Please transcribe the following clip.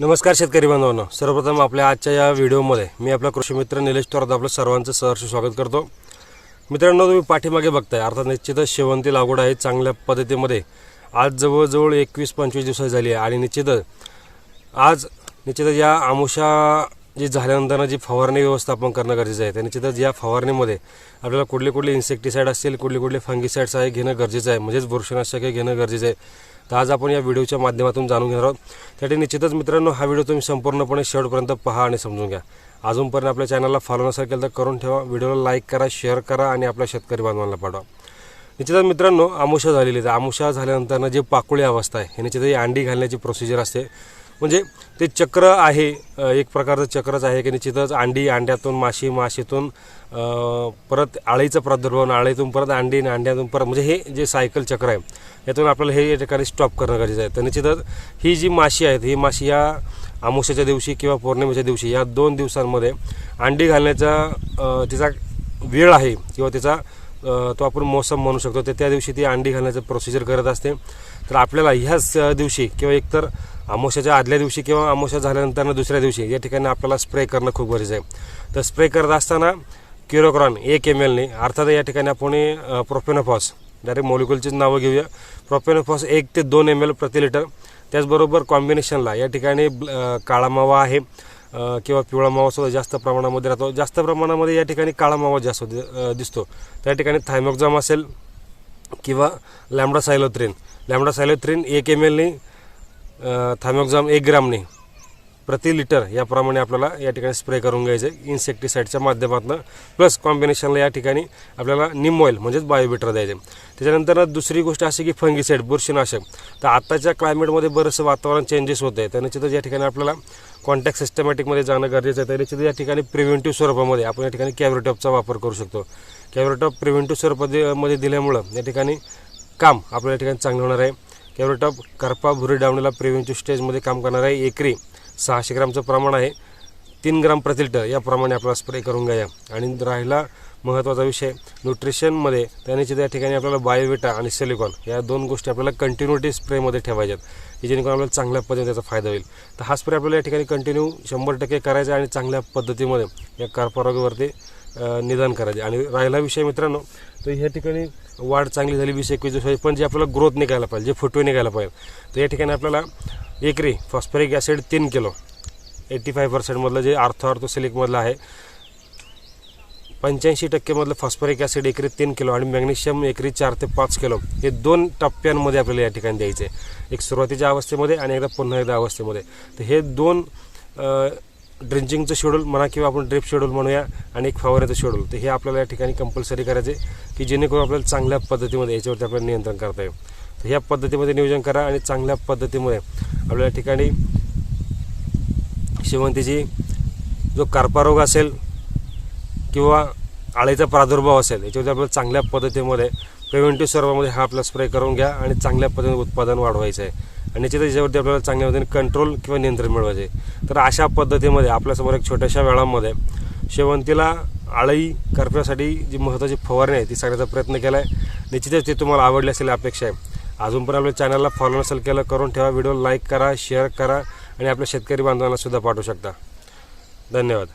नमस्कार शेतकरी बांधवांनो. सर्वप्रथम आपल्या आजच्या या व्हिडिओमध्ये मी आपला कृषी मित्र निलेश तोरात आपलं सर्वांचं सहर्ष स्वागत करतो. मित्रांनो तुम्ही पाठीमागे बघताय अर्थात निश्चितच शेवंती लागवड आहे चांगल्या पद्धतीमध्ये. आज जवळजवळ एकवीस पंचवीस दिवस झाली आहे आणि निश्चितच आज निश्चितच या आमुषा जी झाल्यानंतर जी फवारणी व्यवस्थापन करणं गरजेचं आहे. त्या निश्चितच या फवारणीमध्ये आपल्याला कुठले कुठले इन्सेक्टिसाईड असतील कुठले कुठले फंगिसाईड्स आहे घेणं गरजेचं आहे. म्हणजेच बुरशीनाशक हे घेणं गरजेचं आहे. तर आज आपण या व्हिडिओच्या माध्यमातून जाणून घेणार आहोत. त्यासाठी निश्चितच मित्रांनो हा व्हिडिओ तुम्ही संपूर्णपणे शेवटपर्यंत पहा आणि समजून घ्या. अजूनपर्यंत आपल्या चॅनलला फॉलो नसेल केलं तर करून ठेवा. व्हिडिओला लाईक करा शेअर करा आणि आपल्या शेतकरी बांधवांना पाठवा. निश्चितच मित्रांनो आमुषा झालेली आहे. आमुषा झाल्यानंतर जे पाकुळी अवस्था आहे हे निश्चित ही अंडी घालण्याची प्रोसिजर असते. म्हणजे ते चक्र आहे एक प्रकारचं चक्रच आहे की निश्चितच अंडी अंड्यातून माशी माशीतून परत आळीचं प्रादुर्भाव आळीतून परत अंडी आणि अंड्यातून परत म्हणजे हे जे सायकल चक्र आहे यातून आपल्याला हे या ठिकाणी स्टॉप करणं गरजेचं आहे. तर निश्चितच ही जी माशी आहेत ही माशी या आमुष्याच्या दिवशी किंवा पौर्णिमेच्या दिवशी या दोन दिवसांमध्ये अंडी घालण्याचा तिचा वेळ आहे किंवा तिचा तो आपण मोसम म्हणू शकतो तर त्या दिवशी ती अंडी घालण्याचं प्रोसिजर करत असते. तर आपल्याला ह्याच दिवशी किंवा एकतर अमोशाच्या आदल्या दिवशी किंवा अमोशा झाल्यानंतर दुसऱ्या दिवशी या ठिकाणी आपल्याला स्प्रे करणं खूप गरजेचं आहे. तर स्प्रे करत असताना क्युरोक्रॉन एक एम एलने अर्थात या ठिकाणी आपण प्रोपेनोफॉस डायरेक्ट मॉलिक्युलचीच नावं घेऊया. प्रॉपेनोफॉस एक ते दोन एम एल प्रति लिटर त्याचबरोबर कॉम्बिनेशनला या ठिकाणी काळा मावा आहे किंवा पिवळा मावा सुद्धा जास्त प्रमाणामध्ये राहतो. जास्त प्रमाणामध्ये या ठिकाणी काळा मावा जास्त दिसतो. त्या ठिकाणी थायमॉक्झाम असेल किंवा लॅमडा सायलोथ्रीन लॅमडा सायलोथ्रीन एक एम एलने थायमॉक्झाम एक ग्रामने. प्रति लिटर याप्रमाणे आपल्याला या ठिकाणी स्प्रे करून घ्यायचं आहे इन्सेक्टिसाईडच्या माध्यमातून प्लस कॉम्बिनेशनला या ठिकाणी आपल्याला निम ऑइल म्हणजेच बायोबिटर द्यायचे त्याच्यानंतर दुसरी गोष्ट अशी की फंगिसाईड बुरशीनाशक. तर आत्ताच्या क्लायमेटमध्ये बरंचसं वातावरण चेंजेस होत आहे तर निश्चितच या ठिकाणी आपल्याला कॉन्टॅक्ट सिस्टमॅटिकमध्ये जाणं गरजेचं आहे. तर निश्चितच या ठिकाणी प्रिव्हेंटिव्ह स्वरूपामध्ये आपण या ठिकाणी कॅव्हरेटॉपचा वापर करू शकतो. कॅव्हरेटॉप प्रिव्हेंटिव्ह स्वरूपामध्ये मध्ये दिल्यामुळं या ठिकाणी काम आपल्या या ठिकाणी चांगलं होणार आहे. कॅव्हरेटॉप करपा भुरी डावणीला प्रिव्हेंटिव्ह स्टेजमध्ये काम करणार आहे एकरी सहाशे ग्रामचं प्रमाण आहे. तीन ग्राम प्रति लिटर याप्रमाणे आपल्याला स्प्रे करून घ्या. आणि राहिला महत्त्वाचा विषय न्यूट्रिशनमध्ये त्याने त्या ठिकाणी आपल्याला बायोविटा आणि सिलिकॉन या दोन गोष्टी आपल्याला कंटिन्युटी स्प्रेमध्ये ठेवायच्यात. की जेणेकरून आपल्याला चांगल्या पद्धतीने त्याचा फायदा होईल. तर हा स्प्रे आपल्याला या ठिकाणी कंटिन्यू शंभर टक्के करायचा आणि चांगल्या पद्धतीमध्ये या कर्परोगावरती निदान करायचे. आणि राहिला विषय मित्रांनो तर ह्या ठिकाणी वाढ चांगली झाली वीस एकवीस दिवसाची. पण जे आपल्याला ग्रोथ निघायला पाहिजे जे फुटवे निघायला पाहिजे तर या ठिकाणी आपल्याला एकरी फॉस्फरिक ॲसिड तीन किलो. एट्टी फाय पर्सेंटमधलं जे आर्थो आर्थोसिलिकमधलं आहे पंच्याऐंशी टक्केमधलं फॉस्फरिक ॲसिड एकरी तीन किलो आणि मॅग्नेशियम एकरी चार ते पाच किलो. हे दोन टप्प्यांमध्ये आपल्याला या ठिकाणी द्यायचे. आहे एक सुरुवातीच्या अवस्थेमध्ये आणि एकदा पुन्हा एकदा अवस्थेमध्ये. तर हे दोन ड्रिंचिंगचं शेड्यूल म्हणा किंवा आपण ड्रिप शेड्यूल म्हणूया आणि एक फवाऱ्याचं शेड्यूल. तर हे आपल्याला या ठिकाणी कंपल्सरी करायचे की जेणेकरून आपल्याला चांगल्या पद्धतीमध्ये याच्यावरती आपल्याला नियंत्रण करता येईल. तर ह्या पद्धतीमध्ये नियोजन करा आणि चांगल्या पद्धतीमुळे आपल्या या ठिकाणी शेवंतीची जो कार्पारोग असेल किंवा आळीचा प्रादुर्भाव असेल याच्यावरती आपल्याला चांगल्या पद्धतीमध्ये प्रिव्हेंटिव्ह सर्वामध्ये हा आपला स्प्रे करून घ्या आणि चांगल्या पद्धतीने उत्पादन वाढवायचं आहे. आणि निश्चितच याच्यावरती आपल्याला चांगल्या पद्धतीने कंट्रोल किंवा नियंत्रण मिळवायचे तर अशा पद्धतीमध्ये आपल्यासमोर एक छोट्याशा वेळामध्ये शेवंतीला आळी करप्यासाठी जी महत्त्वाची फवारणी आहे ती सांगण्याचा प्रयत्न केला आहे निश्चितच ती तुम्हाला आवडली असेल अपेक्षा आहे. अजून पण आपल्या चॅनलला फॉलो नसेल केलं करून ठेवा. व्हिडिओ लाईक करा शेअर करा आणि आपल्या शेतकरी बांधवांना सुद्धा पाठवू शकता. धन्यवाद.